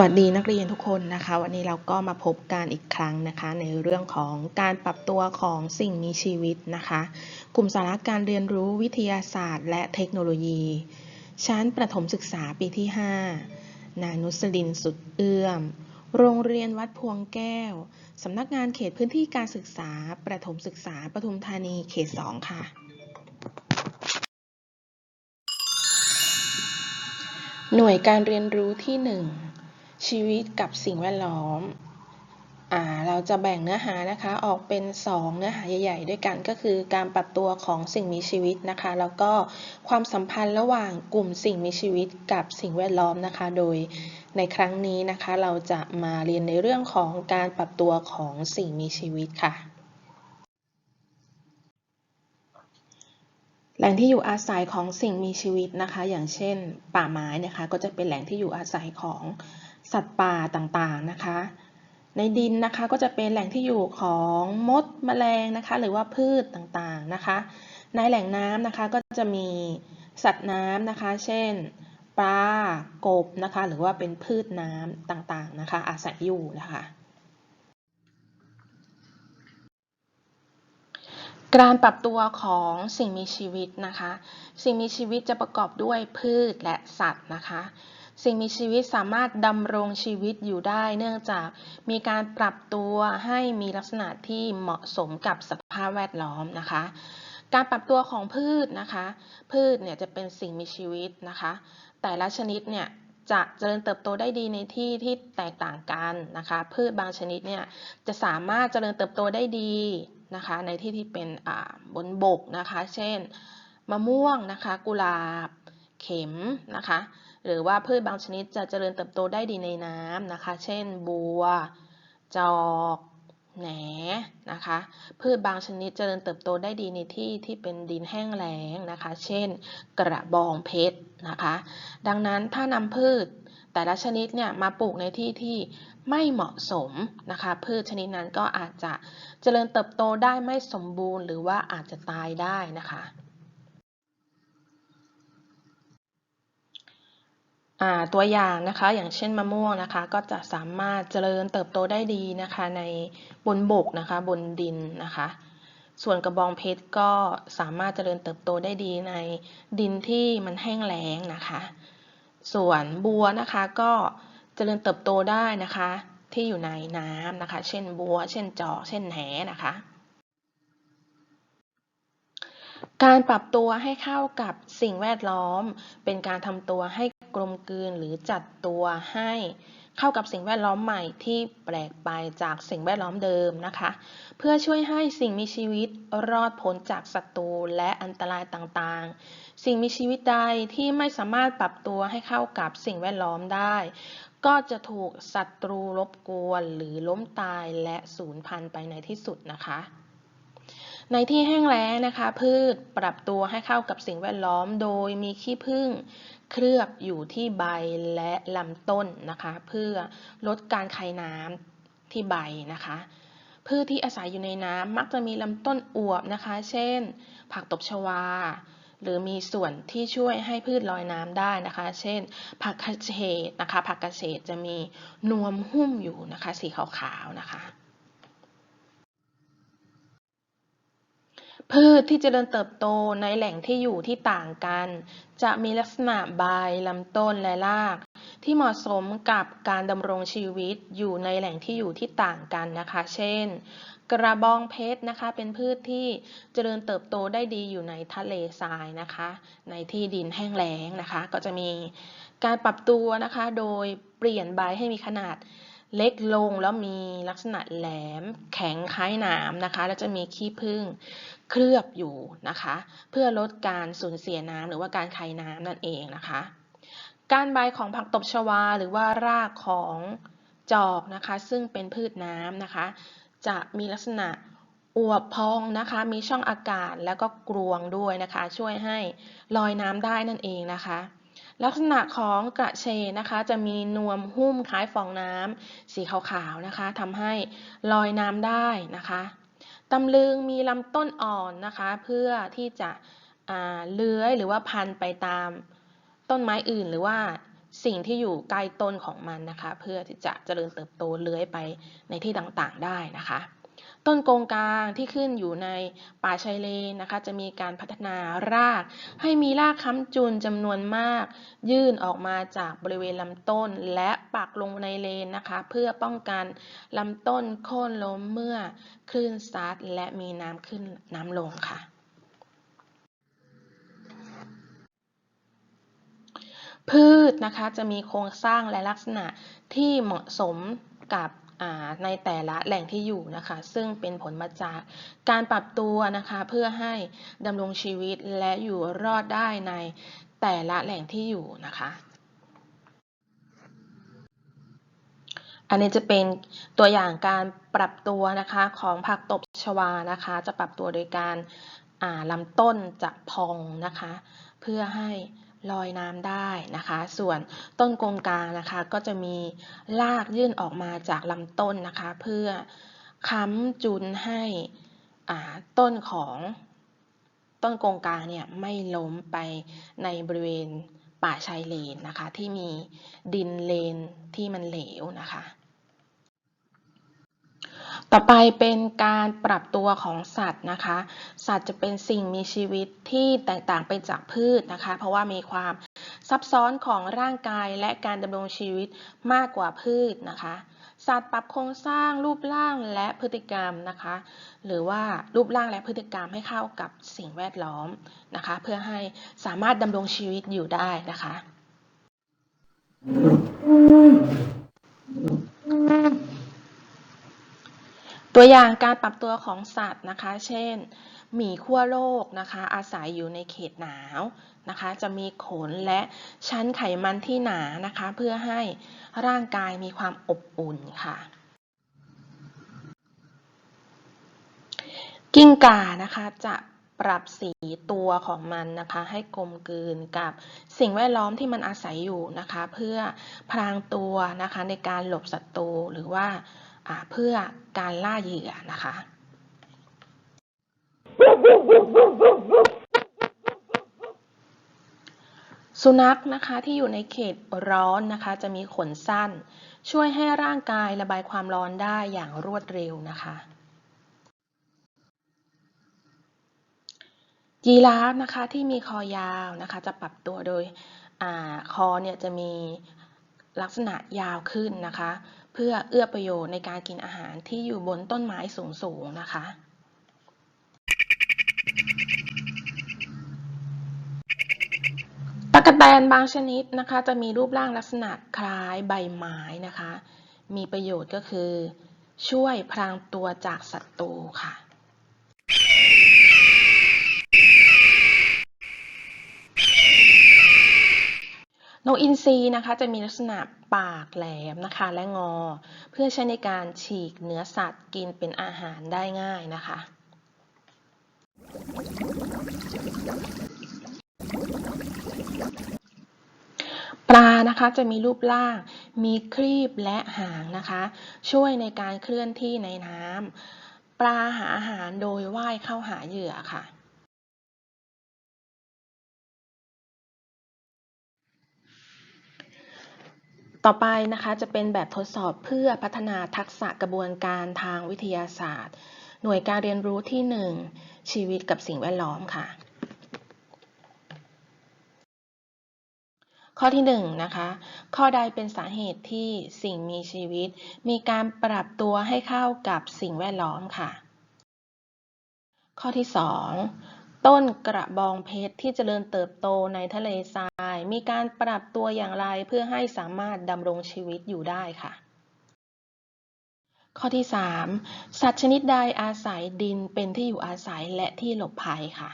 วัสดีนักเรียนทุกคนนะคะ วันนี้เราก็มาพบกันอีกครั้งนะคะ ในเรื่องของการปรับตัวของสิ่งมีชีวิตนะคะ กลุ่มสาระการเรียนรู้วิทยาศาสตร์ และเทคโนโลยี ชั้นประถมศึกษาปีที่ 5 นานุสลินสุดเอื้อม โรงเรียนวัดพวงแก้ว สำนักงานเขตพื้นที่การศึกษา ประถมศึกษาปทุมธานีเขต 2 ค่ะหน่วยการเรียนรู้ที่ 1 ชีวิตกับสิ่งแวดล้อมอ่าเราจะแบ่งเนื้อหานะคะออกเป็น 2 เนื้อหาใหญ่ๆ ด้วยกันก็คือการปรับตัวของสิ่งมีชีวิตนะคะ แล้วก็ความสัมพันธ์ระหว่างกลุ่มสิ่งมีชีวิตกับสิ่งแวดล้อมนะคะ โดยในครั้งนี้นะคะ เราจะมาเรียนในเรื่องของการปรับตัวของสิ่งมีชีวิตค่ะ แหล่งที่อยู่อาศัยของสิ่งมีชีวิตนะคะ อย่างเช่น ป่าไม้นะคะ ก็จะเป็นแหล่งที่อยู่อาศัยของ สัตว์ป่าต่างๆนะคะ ในดินนะคะก็จะเป็นแหล่งที่อยู่ของมดแมลงนะคะ หรือว่าพืชต่างๆนะคะ ในแหล่งน้ำนะคะก็จะมีสัตว์น้ำนะคะ เช่นปลากบนะคะ หรือว่าเป็นพืชน้ำต่างๆนะคะ อาศัยอยู่นะคะการปรับตัวของสิ่งมีชีวิตนะคะ สิ่งมีชีวิตจะประกอบด้วยพืชและสัตว์นะคะ สิ่งมีชีวิตสามารถดำรงชีวิตอยู่ได้ เนื่องจากมีการปรับตัวให้มีลักษณะที่เหมาะสมกับสภาพแวดล้อมนะคะ การปรับตัวของพืชนะคะ พืชเนี่ยจะเป็นสิ่งมีชีวิตนะคะ แต่ละชนิดเนี่ยจะเจริญเติบโตได้ดีในที่ที่แตกต่างกันนะคะ พืชบางชนิดเนี่ยจะสามารถเจริญเติบโตได้ดีนะคะ ในที่ที่เป็นบนบกนะคะ เช่น มะม่วงนะคะ กุหลาบ เข็มนะคะ หรือว่าพืชบางชนิดจะเจริญเติบโตได้ดีในน้ำนะคะ เช่น บัว จอกแหนนะคะ พืชบางชนิดเจริญเติบโตได้ดีในที่ที่เป็นดินแห้งแล้งนะคะ เช่น กระบองเพชรนะคะ ดังนั้นถ้านำพืชแต่ละชนิดเนี่ยมาปลูกในที่ที่ไม่เหมาะสมนะคะ พืชชนิดนั้นก็อาจจะเจริญเติบโตได้ไม่สมบูรณ์ หรือว่าอาจจะตายได้นะคะ ตัวอย่างนะคะ อย่างเช่นมะม่วงนะคะ ก็จะสามารถเจริญเติบโตได้ดีนะคะ ในบนบกนะคะ บนดินนะคะ ส่วนกระบองเพชรก็สามารถเจริญเติบโตได้ดีในดินที่มันแห้งแล้งนะคะ ส่วนบัวนะคะก็เจริญเติบโตได้นะคะ ที่อยู่ในน้ำนะคะ เช่นบัว เช่นจอกเช่นแหนะคะการปรับตัวให้เข้ากับสิ่งแวดล้อม เป็นการทำตัวให้ กลมกลืนหรือจัดตัวให้เข้ากับสิ่งแวดล้อมใหม่ที่แปลกไปจากสิ่งแวดล้อมเดิมนะคะ เพื่อช่วยให้สิ่งมีชีวิตรอดพ้นจากศัตรูและอันตรายต่างๆ สิ่งมีชีวิตใดที่ไม่สามารถปรับตัวให้เข้ากับสิ่งแวดล้อมได้ ก็จะถูกศัตรูรบกวนหรือล้มตายและสูญพันธุ์ไปในที่สุดนะคะ ในที่แห้งแล้งนะคะ พืชปรับตัวให้เข้ากับสิ่งแวดล้อม โดยมีขี้ผึ้งเคลือบอยู่ที่ใบและลำต้นนะคะ เพื่อลดการคายน้ำที่ใบนะคะ พืชที่อาศัยอยู่ในน้ำมักจะมีลำต้นอวบนะคะ เช่น ผักตบชวา หรือมีส่วนที่ช่วยให้พืชลอยน้ำได้นะคะ เช่น ผักกระเฉดนะคะ ผักกระเฉดจะมีนวมหุ้มอยู่นะคะ สีขาวๆนะคะ พืชที่เจริญเติบโตในแหล่งที่อยู่ที่ต่างกัน จะมีลักษณะใบลำต้นและราก ที่เหมาะสมกับการดำรงชีวิตอยู่ในแหล่งที่อยู่ที่ต่างกันนะคะ เช่น กระบองเพชรนะคะ เป็นพืชที่เจริญเติบโตได้ดีอยู่ในทะเลทรายนะคะ ในที่ดินแห้งแล้งนะคะ ก็จะมีการปรับตัวนะคะ โดยเปลี่ยนใบให้มีขนาด เล็กลงแล้วมีลักษณะแหลมแข็งคล้ายหนามนะคะ แล้วจะมีขี้ผึ้งเคลือบอยู่นะคะ เพื่อลดการสูญเสียน้ำหรือว่าการคายน้ำนั่นเองนะคะ การใบของผักตบชวาหรือว่ารากของจอกนะคะ ซึ่งเป็นพืชน้ำนะคะ จะมีลักษณะอวบพองนะคะ มีช่องอากาศแล้วก็กรวงด้วยนะคะ ช่วยให้ลอยน้ำได้นั่นเองนะคะ ลักษณะของกระเชนนะคะ จะมีนวมหุ้มคล้ายฟองน้ำสีขาวๆนะคะทำให้ลอยน้ำได้นะคะตำลึงมีลำต้นอ่อนนะคะ เพื่อที่จะเลื้อยหรือว่าพันไปตามต้นไม้อื่นหรือว่าสิ่งที่อยู่ใกล้ต้นของมันนะคะ เพื่อที่จะเจริญเติบโตเลื้อยไปในที่ต่างๆได้นะคะ ต้นกงกลางที่ขึ้นอยู่ในป่าชายเลนนะคะ จะมีการพัฒนาราก ให้มีรากค้ำจุนจำนวนมาก ยื่นออกมาจากบริเวณลำต้นและปักลงในเลนนะคะ เพื่อป้องกันลำต้นโค่นล้มเมื่อคลื่นซัดและมีน้ำขึ้นน้ำลงค่ะพืชนะคะจะมีโครงสร้างและลักษณะที่เหมาะสมกับ ในแต่ละแหล่งที่อยู่นะคะ ซึ่งเป็นผลมาจากการปรับตัวนะคะ เพื่อให้ดำรงชีวิตและอยู่รอดได้ในแต่ละแหล่งที่อยู่นะคะ อันนี้จะเป็นตัวอย่างการปรับตัวนะคะของผักตบชวานะคะ จะปรับตัวโดยการลำต้นจะพองนะคะ เพื่อให้ ลอยน้ำได้นะคะ ส่วนต้นกงกลางนะคะ ก็จะมีรากยื่นออกมาจากลำต้นนะคะ เพื่อค้ำจุนให้ต้นของต้นกงกลางเนี่ยไม่ล้มไปในบริเวณป่าชายเลนนะคะ ที่มีดินเลนที่มันเหลวนะคะ ต่อไปเป็นการปรับตัวของสัตว์นะคะ สัตว์จะเป็นสิ่งมีชีวิตที่แตกต่างไปจากพืชนะคะ เพราะว่ามีความซับซ้อนของร่างกายและการดำรงชีวิตมากกว่าพืชนะคะ สัตว์ปรับโครงสร้างรูปร่างและพฤติกรรมนะคะ หรือว่ารูปร่างและพฤติกรรมให้เข้ากับสิ่งแวดล้อมนะคะ เพื่อให้สามารถดำรงชีวิตอยู่ได้นะคะ ตัวอย่างการปรับตัวของสัตว์นะคะ เช่น หมีขั้วโลกนะคะ อาศัยอยู่ในเขตหนาวนะคะ จะมีขนและชั้นไขมันที่หนานะคะ เพื่อให้ร่างกายมีความอบอุ่นค่ะ กิ้งก่านะคะจะปรับสีตัวของมันนะคะให้กลมกลืนกับสิ่งแวดล้อมที่มันอาศัยอยู่นะคะ เพื่อพรางตัวนะคะในการหลบศัตรูหรือว่าอ่า เพื่อการล่าเหยื่อนะคะสุนัขนะคะที่อยู่ในเขตร้อนนะคะ จะมีขนสั้น ช่วยให้ร่างกายระบายความร้อนได้อย่างรวดเร็วนะคะ ยีราฟนะคะที่มีคอยาวนะคะจะปรับตัวโดยอคอเนี่ยจะมีลักษณะยาวขึ้นนะคะ เพื่อเอื้อประโยชน์ในการกินอาหารที่อยู่บนต้นไม้สูงๆนะคะตะกแตนบางชนิดนะคะจะมีรูปร่างลักษณะคล้ายใบไม้นะคะ มีประโยชน์ก็คือ ช่วยพรางตัวจากศัตรูค่ะ นกอินทรีนะคะจะมีลักษณะปากแหลมนะคะและงอ เพื่อใช้ในการฉีกเนื้อสัตว์กินเป็นอาหารได้ง่ายนะคะ ปลานะคะจะมีรูปร่าง มีครีบและหางนะคะ ช่วยในการเคลื่อนที่ในน้ำปลาหาอาหารโดยว่ายเข้าหาเหยื่อค่ะ ต่อไปนะคะจะเป็นแบบทดสอบเพื่อพัฒนาทักษะกระบวนการทางวิทยาศาสตร์ หน่วยการเรียนรู้ที่ 1 ชีวิตกับสิ่งแวดล้อมค่ะ ข้อที่1นะคะข้อใดเป็นสาเหตุที่สิ่งมีชีวิต มีการปรับตัวให้เข้ากับสิ่งแวดล้อมค่ะ ข้อที่ 2 ต้นกระบองเพชรที่เจริญเติบโตในทะเลทราย มีการปรับตัวอย่างไรเพื่อให้สามารถดำรงชีวิตอยู่ได้ค่ะ ข้อที่ 3 สัตว์ชนิดใดอาศัยดินเป็นที่อยู่อาศัยและที่หลบภัยค่ะ